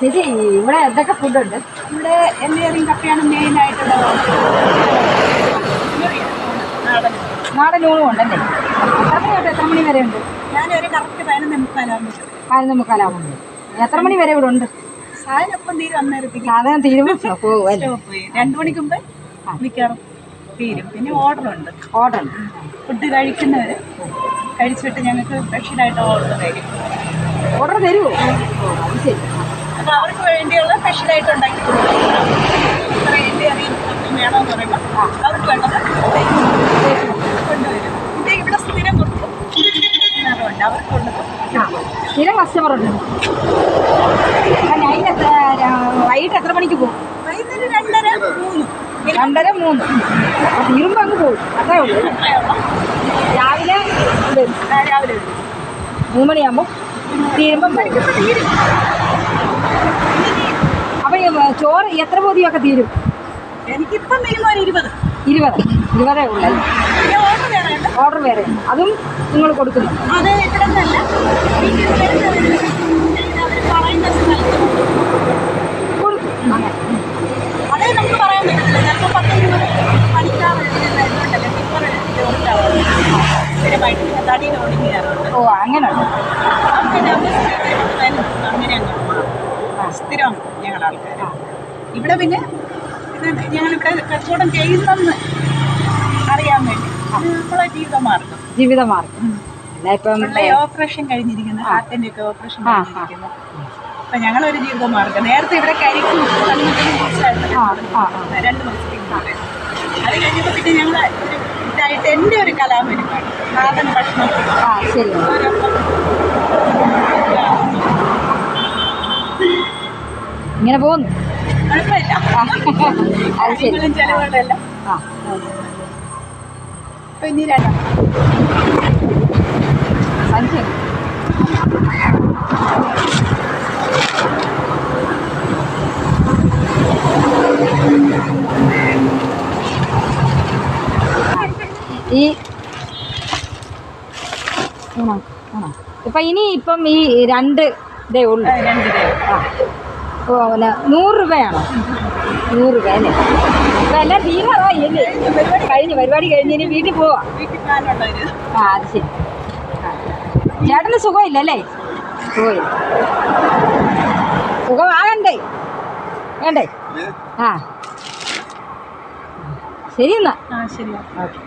ചേച്ചി ഇവിടെ എന്തൊക്കെ ഫുഡുണ്ട് ഇവിടെ എല്ലേറിയും കപ്പയാണ് മെയിൻ ആയിട്ടുള്ളത് നാടൻ ഊണും ഉണ്ടല്ലേ? തൊട്ട് എത്ര മണി വരെ ഉണ്ട്? ഞാനൊരു കറക്റ്റ് പതിനൊന്ന് മുക്കാലാകുമ്പോൾ പതിനൊന്ന് മുക്കാലാവുമ്പോൾ എത്ര മണി വരെ ഇവിടെ ഉണ്ട്? സാധനം തീരും അന്നേരത്തേക്ക് സാധനം തീരുമ്പോൾ പോകും രണ്ടു മണിക്ക് മുമ്പ് മിക്കവാറും തീരും. പിന്നെ ഓർഡർ ഉണ്ട്. ഓർഡർ ഫുഡ് കഴിക്കുന്നവർ കഴിച്ചിട്ട് ഞങ്ങൾക്ക് സ്പെഷ്യലായിട്ട് ഓർഡർ തരും. ഓർഡർ തരുമോ ശരി അവർക്ക് വേണ്ടിയുള്ള സ്പെഷ്യലായിട്ട് ഉണ്ടാക്കി വേണമെന്ന് പറയുമ്പോൾ അവർക്ക് വേണ്ടത് കൊണ്ടുവരും ഇത് ഇവിടെ സ്ഥിരം കൊടുക്കും അവർക്ക് കൊണ്ടുപോകും സ്ഥിരം കസ്റ്റമർ ഉണ്ട് നൈറ്റ് എത്ര വൈകിട്ട് എത്ര മണിക്ക് പോകും? വൈകുന്നേരം രണ്ടര മൂന്ന്. രണ്ടര മൂന്ന് തീരുമ്പോൾ അങ്ങ് പോകും. അത്രേ ഉള്ളൂ. രാവിലെ രാവിലെ മൂന്ന് മണിയാകുമ്പോൾ തീരുമ്പം വരും തീരും. അപ്പം ചോറ് എത്ര പൊതിയൊക്കെ തീരും? എനിക്കിപ്പം ഒരു ഇരുപത്. ഇരുപത്. ഇരുപതേ ഉള്ളൂ ഓർഡർ വേറെ. അതും നിങ്ങൾ കൊടുക്കുന്നു. അത് ഇവിടെ അതേ നമുക്ക് പറയാൻ പറ്റത്തില്ല. ചിലപ്പോൾ പത്ത് ഇരുപത് സ്ഥിരമായിട്ട് ഓ അങ്ങനെ. ഉണ്ട് അങ്ങനെ അവർ സ്ഥിരമായിട്ട് വരും. അങ്ങനെ അങ്ങ് സ്ഥിരം ഞങ്ങളുടെ ആൾക്കാർ ഇവിടെ പിന്നെ ഇത് ഞങ്ങളിവിടെ കച്ചവടം ചെയ്യുന്നെന്ന് അറിയാൻ വേണ്ടി. നമ്മളെ ജീവിതമാർഗം. ജീവിതമാർഗം. ഓപ്പറേഷൻ കഴിഞ്ഞിരിക്കുന്നു ഹാർട്ടിന്റെ ഒക്കെ ഓപ്പറേഷൻ. കഴിഞ്ഞിരിക്കുന്നു. അപ്പൊ ഞങ്ങളൊരു ജീവിതമാർഗം. നേരത്തെ ഇവിടെ കരിക്കും. രണ്ട് മാസത്തേക്ക്. അത് കഴിഞ്ഞപ്പോ പിന്നെ ഞങ്ങൾ ഇതായിട്ട് എന്റെ ഒരു കലാപരിപാടി നാടൻ ഭക്ഷണം. ഓരോപ്പം ഇങ്ങനെ പോകുന്നു. അത് ശരി. ആ സഞ്ചി ഈ ആണോ ആണോ ഇപ്പം ഇനി ഇപ്പം ഈ രണ്ട് ഇതേ ഉള്ളൂ. രണ്ട് ഇതേ ആ. പിന്നെ നൂറ് രൂപയാണോ. നൂറ് രൂപ അല്ലേ? അപ്പം എല്ലാം തീരാറായി അല്ലേ കഴിഞ്ഞ് പരിപാടി കഴിഞ്ഞ് ഇനി വീട്ടിൽ പോവാം. ആ അത് ശരി. ചേട്ടന് സുഖമില്ല അല്ലേ? സുഖമില്ല. സുഖമാകണ്ടേ വേണ്ടേ? ആ. ശരി എന്നാ. ആ ശരിയാ ഓക്കെ.